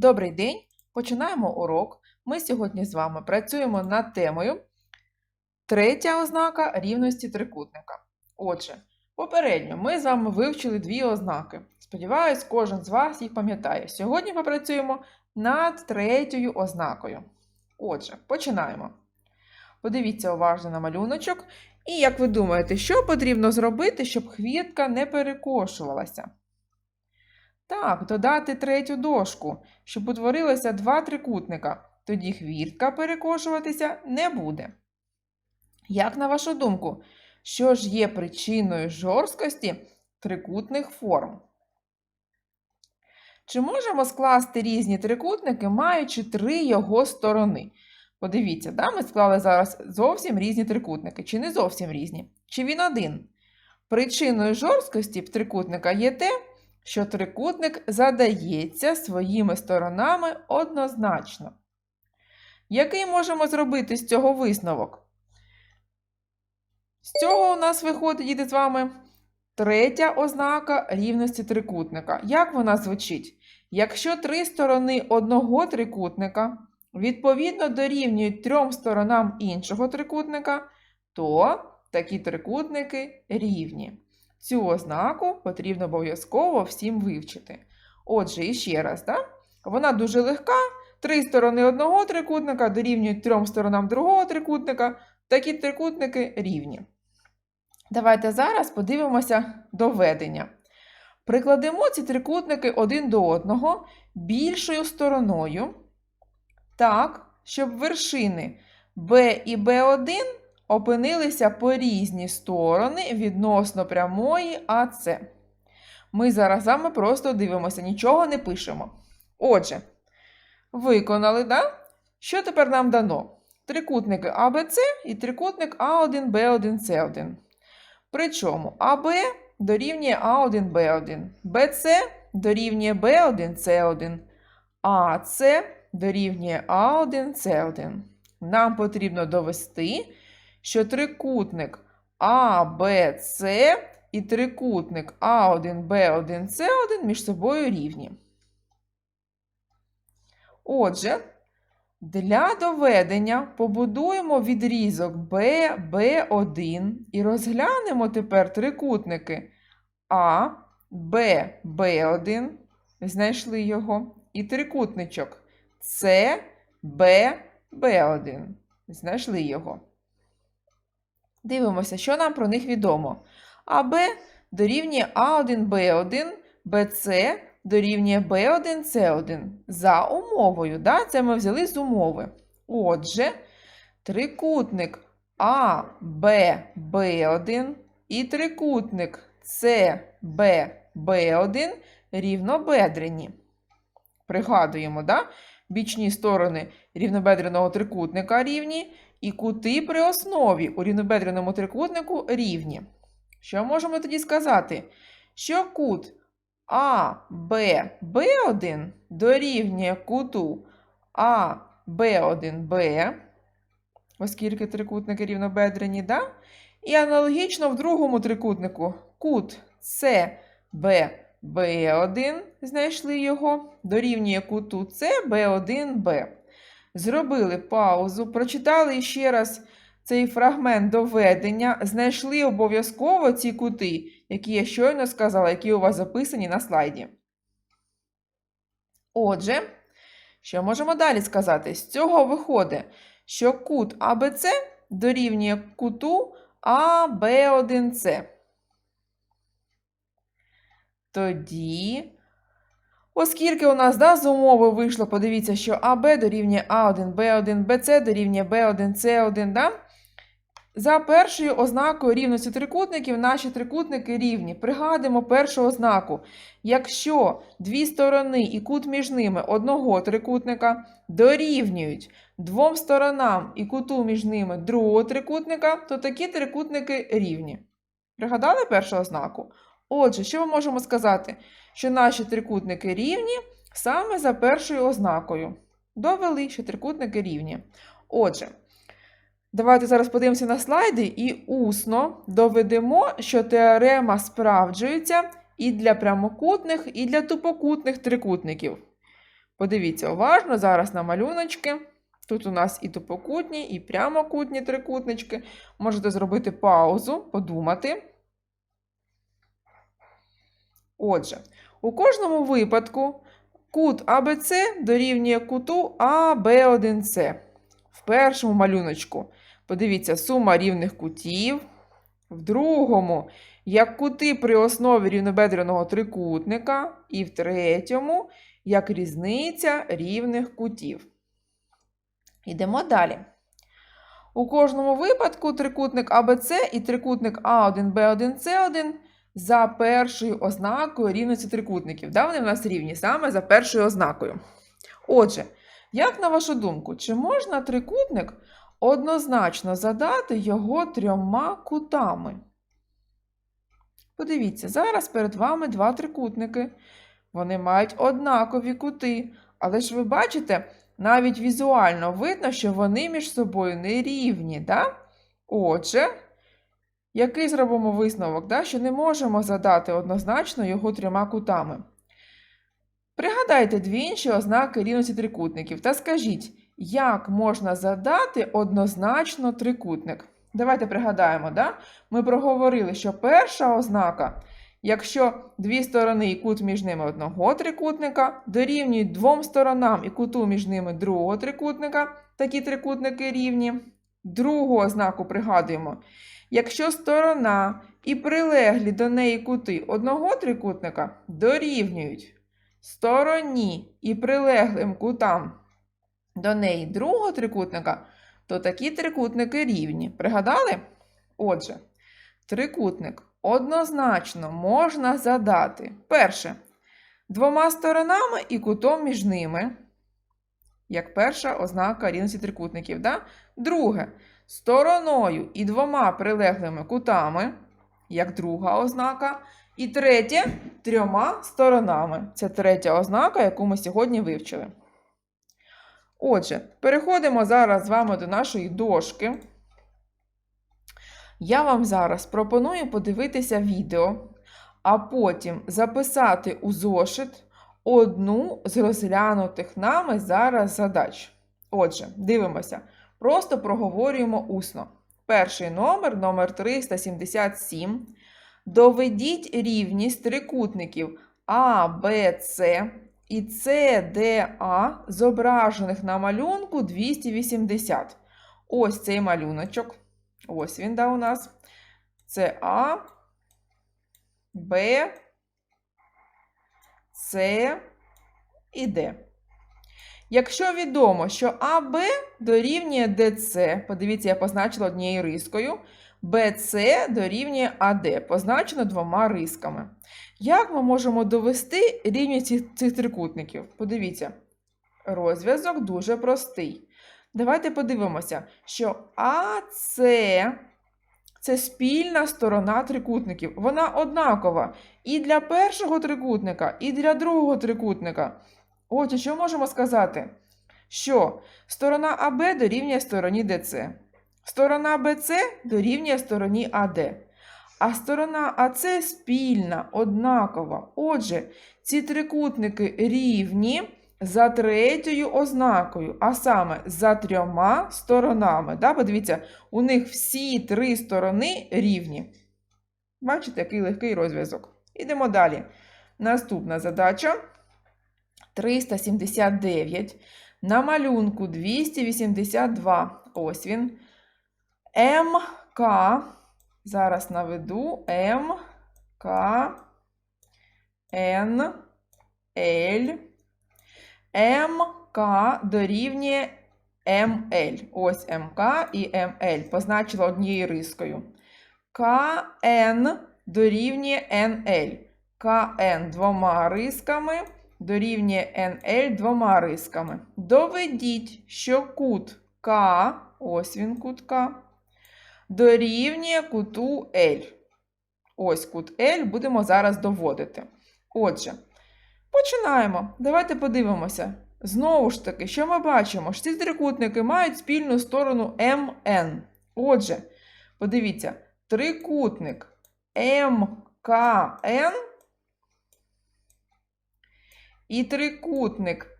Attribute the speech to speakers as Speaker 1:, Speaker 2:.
Speaker 1: Добрий день! Починаємо урок. Ми сьогодні з вами працюємо над темою третя ознака рівності трикутника. Отже, попередньо ми з вами вивчили дві ознаки. Сподіваюсь, кожен з вас їх пам'ятає. Сьогодні попрацюємо над третьою ознакою. Отже, починаємо. Подивіться уважно на малюночок. І як ви думаєте, що потрібно зробити, щоб хвіртка не перекошувалася? Так, додати третю дошку, щоб утворилося два трикутника. Тоді хвіртка перекошуватися не буде. Як на вашу думку, що ж є причиною жорсткості трикутних форм? Чи можемо скласти різні трикутники, маючи три його сторони? Подивіться, да, ми склали зараз зовсім різні трикутники, чи не зовсім різні? Чи він один? Причиною жорсткості трикутника є те, що трикутник задається своїми сторонами однозначно. Який можемо зробити з цього висновок? З цього у нас виходить діти з вами третя ознака рівності трикутника. Як вона звучить? Якщо три сторони одного трикутника відповідно дорівнюють трьом сторонам іншого трикутника, то такі трикутники рівні. Цю ознаку потрібно обов'язково всім вивчити. Отже, іще раз, да? вона дуже легка. Три сторони одного трикутника дорівнюють трьом сторонам другого трикутника. Такі трикутники рівні. Давайте зараз подивимося доведення. Прикладемо ці трикутники один до одного більшою стороною, так, щоб вершини B і B1 опинилися по різні сторони відносно прямої АС. Ми зараз з просто дивимося, нічого не пишемо. Отже, виконали, да? Що тепер нам дано? Трикутники АБЦ і трикутник А1, Б1, С1. Причому АБ дорівнює А1, Б1, БЦ дорівнює Б1, С1, АЦ дорівнює А1, С1. Нам потрібно довести, що трикутник АБЦ і трикутник А1, Б1, С1 між собою рівні. Отже, для доведення побудуємо відрізок B, B1 і розглянемо тепер трикутники А, Б, Б1, знайшли його, і трикутничок С, Б, Б1. Знайшли його. Дивимося, що нам про них відомо. АБ дорівнює А1, Б1, БЦ дорівнює B1, C1. За умовою. Да? Це ми взяли з умови. Отже, трикутник А, Б, Б1 і трикутник С, Б, Б1 рівнобедрені. Пригадуємо, да? бічні сторони рівнобедреного трикутника рівні, і кути при основі у рівнобедреному трикутнику рівні. Що можемо тоді сказати? Що кут а, Б, Б1 дорівнює куту А, Б1, Б, оскільки трикутники рівнобедрені, да? І аналогічно в другому трикутнику кут С, Б, Б1, знайшли його, дорівнює куту С, Б1, Б. Зробили паузу, прочитали ще раз цей фрагмент доведення, знайшли обов'язково ці кути, які я щойно сказала, які у вас записані на слайді. Отже, що можемо далі сказати? З цього виходить, що кут АБЦ дорівнює куту АБ1С. Тоді, оскільки у нас да, з умови вийшло, подивіться, що АБ дорівнює А1, Б1, БЦ дорівнює Б1, С1, да? За першою ознакою рівності трикутників наші трикутники рівні. Пригадуємо першу ознаку. Якщо дві сторони і кут між ними одного трикутника дорівнюють двом сторонам і куту між ними другого трикутника, то такі трикутники рівні. Пригадали першу ознаку? Отже, що ми можемо сказати? Що наші трикутники рівні саме за першою ознакою. Довели, що трикутники рівні. Отже. Давайте зараз подивимося на слайди і усно доведемо, що теорема справджується і для прямокутних, і для тупокутних трикутників. Подивіться уважно зараз на малюночки. Тут у нас і тупокутні, і прямокутні трикутнички. Можете зробити паузу, подумати. Отже, у кожному випадку кут АБЦ дорівнює куту АБ1С. В першому малюночку подивіться сума рівних кутів. В другому як кути при основі рівнобедреного трикутника. І в третьому як різниця рівних кутів. Йдемо далі. У кожному випадку трикутник АБЦ і трикутник А1, Б1, С1 за першою ознакою рівності трикутників. Да, вони в нас рівні саме за першою ознакою. Отже, як на вашу думку, чи можна трикутник однозначно задати його трьома кутами? Подивіться, зараз перед вами два трикутники. Вони мають однакові кути. Але ж ви бачите, навіть візуально видно, що вони між собою не рівні. Да? Отже, який зробимо висновок, да? що не можемо задати однозначно його трьома кутами. Пригадайте дві інші ознаки рівності трикутників та скажіть, як можна задати однозначно трикутник. Давайте пригадаємо, да? ми проговорили, що перша ознака, якщо дві сторони і кут між ними одного трикутника дорівнюють двом сторонам і куту між ними другого трикутника, такі трикутники рівні. Другу ознаку пригадуємо. Якщо сторона і прилеглі до неї кути одного трикутника дорівнюють стороні і прилеглим кутам до неї другого трикутника, то такі трикутники рівні. Пригадали? Отже, трикутник однозначно можна задати. Перше, двома сторонами і кутом між ними, як перша ознака рівності трикутників. Да? Друге, стороною і двома прилеглими кутами, як друга ознака. І третє трьома сторонами. Це третя ознака, яку ми сьогодні вивчили. Отже, переходимо зараз з вами до нашої дошки. Я вам зараз пропоную подивитися відео, а потім записати у зошит одну з розглянутих нами зараз задач. Отже, дивимося. Просто проговорюємо усно. Перший номер, номер 377. Доведіть рівність трикутників А, Б, С і CDA, зображених на малюнку 280. Ось цей малюночок. Ось він да, у нас. Це А, Б, С і Д. Якщо відомо, що АБ дорівнює ДЦ, подивіться, я позначила однією рискою, БЦ дорівнює АД, позначено двома рисками. Як ми можемо довести рівність цих, цих трикутників? Подивіться, розв'язок дуже простий. Давайте подивимося, що АС це спільна сторона трикутників. Вона однакова і для першого трикутника, і для другого трикутника. Отже, що можемо сказати? Що сторона АБ дорівнює стороні ДЦ. Сторона БЦ дорівнює стороні АД. А сторона АЦ спільна, однакова. Отже, ці трикутники рівні за третьою ознакою, а саме за трьома сторонами. Да? Подивіться, у них всі три сторони рівні. Бачите, який легкий розв'язок. Ідемо далі. Наступна задача 379. На малюнку 282. Ось він. МК. Зараз наведу М, К, Н. МК дорівнює МЛ. Ось МК і МЛ. Позначила однією рискою. КН дорівнює НЛ. КН двома рисками дорівнює НЛ двома рисками. Доведіть, що кут К, ось він кут К, дорівнює куту L. Ось кут L будемо зараз доводити. Отже, починаємо. Давайте подивимося. Знову ж таки, що ми бачимо? Що ці трикутники мають спільну сторону МН. Отже, подивіться, трикутник МКН і трикутник